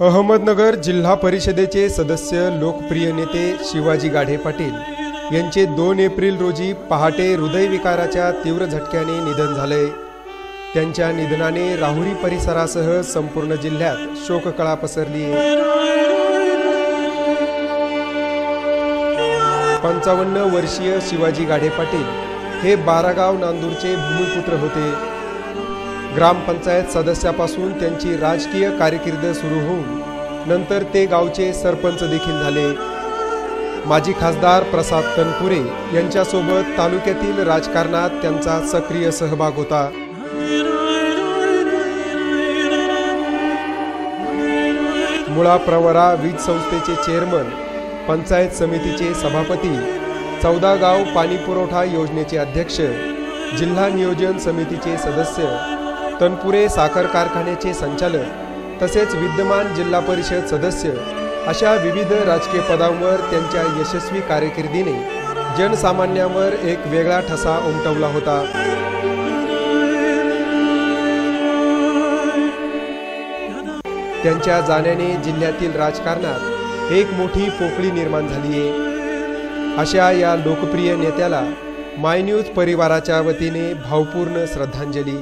अहमदनगर जिल्हा परिषदेचे सदस्य लोकप्रिय नेते शिवाजी गाढे पाटील यांचे दोन एप्रिल रोजी पहाटे हृदयविकाराच्या तीव्र झटक्याने निधन झाले. त्यांच्या निधनाने राहुरी परिसरासह संपूर्ण जिल्ह्यात शोककळा पसरली. पंचावन्न वर्षीय शिवाजी गाढे पाटील हे बारागाव नांदूरचे भूमिपुत्र होते. ग्रामपंचायत सदस्यापासून त्यांची राजकीय कारकीर्द सुरू होऊन नंतर ते गावचे सरपंच देखील झाले. माजी खासदार प्रसाद तनपुरे यांच्यासोबत तालुक्यातील राजकारणात त्यांचा सक्रिय सहभाग होता. मुळा प्रवरा वीज संस्थेचे चेअरमन पंचायत समितीचे सभापती चौदा गाव पाणी पुरवठा योजनेचे अध्यक्ष जिल्हा नियोजन समितीचे सदस्य तनपुरे साखर कारखान्याचे संचालक तसेच विद्यमान जिल्हा परिषद सदस्य अशा विविध राजकीय पदांवर त्यांच्या यशस्वी कारकिर्दीने जनसामान्यांवर एक वेगळा ठसा उमटवला होता. त्यांच्या जाण्याने जिल्ह्यातील राजकारणात एक मोठी पोकळी निर्माण झाली आहे अशा या लोकप्रिय नेत्याला मायन्यूज परिवाराच्या वतीने भावपूर्ण श्रद्धांजली.